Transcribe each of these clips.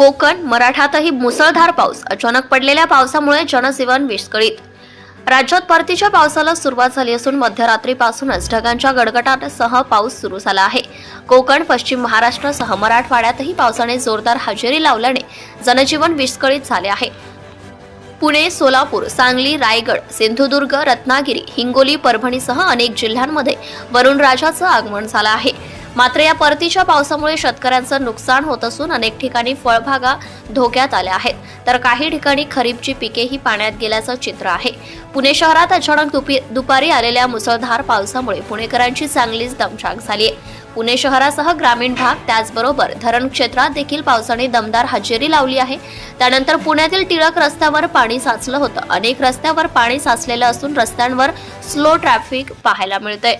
कोकण मराठातही मुसळधार पाऊस. अचानक पडलेल्या पावसामुळे जनजीवन विस्कळीत. राज्यात परतीच्या पावसाला सुरुवात झाली असून मध्यरात्रीपासूनच ढगांच्या गडगडाटासह पाऊस सुरू झाला आहे. कोकण पश्चिम महाराष्ट्रासह मराठवाड्यातही पावसाने जोरदार हजेरी लावल्याने जनजीवन विस्कळीत झाले आहे. पुणे सोलापूर सांगली रायगड सिंधुदुर्ग रत्नागिरी हिंगोली परभणीसह अनेक जिल्ह्यांमध्ये वरुणराजाचं आगमन झालं आहे. मात्र या परतीच्या पावसामुळे शेतकऱ्यांचं नुकसान होत असून अनेक ठिकाणी फळबागा धोक्यात आल्या आहेत. तर काही ठिकाणी खरीपची पिकेही पाण्यात गेल्याचं चित्र आहे. पुणे शहरात अचानक दुपी दुपारी आलेल्या मुसळधार पावसामुळे पुणेकरांची चांगलीच दमछाक झाली आहे. पुणे शहरासह ग्रामीण भाग त्याचबरोबर धरण क्षेत्रात देखील पावसाने दमदार हजेरी लावली आहे. त्यानंतर पुण्यातील टिळक रस्त्यावर पाणी साचलं होतं. अनेक रस्त्यावर पाणी साचलेलं असून रस्त्यांवर स्लो ट्रॅफिक पाहायला मिळतंय.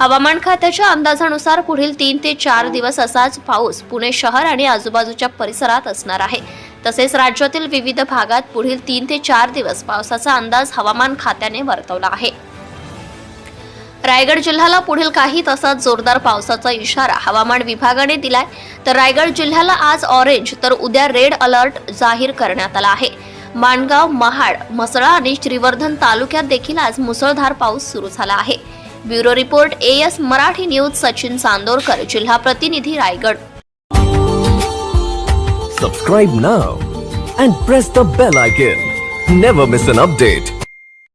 हवामान खात्याच्या अंदाजानुसार पुढील तीन ते चार दिवस असाच पाऊस पुणे शहर आणि आजूबाजूच्या परिसरात असणार आहे. तसेच राज्यातील विविध भागात पुढील तीन ते चार दिवस पावसाचा अंदाज हवामान खात्याने वर्तवला आहे. रायगड जिल्ह्याला पुढील काही तासात जोरदार पावसाचा इशारा हवामान विभागाने दिलाय. तर रायगड जिल्ह्याला आज ऑरेंज तर उद्या रेड अलर्ट जाहीर करण्यात आला आहे. माणगाव महाड म्हसळा आणि श्रीवर्धन तालुक्यात देखील आज मुसळधार पाऊस सुरू झाला आहे. Bureau report A S Marathi news Sachin Sandorkar जिल्हा प्रतिनिधी Raigad. Subscribe now and press the bell icon never miss an update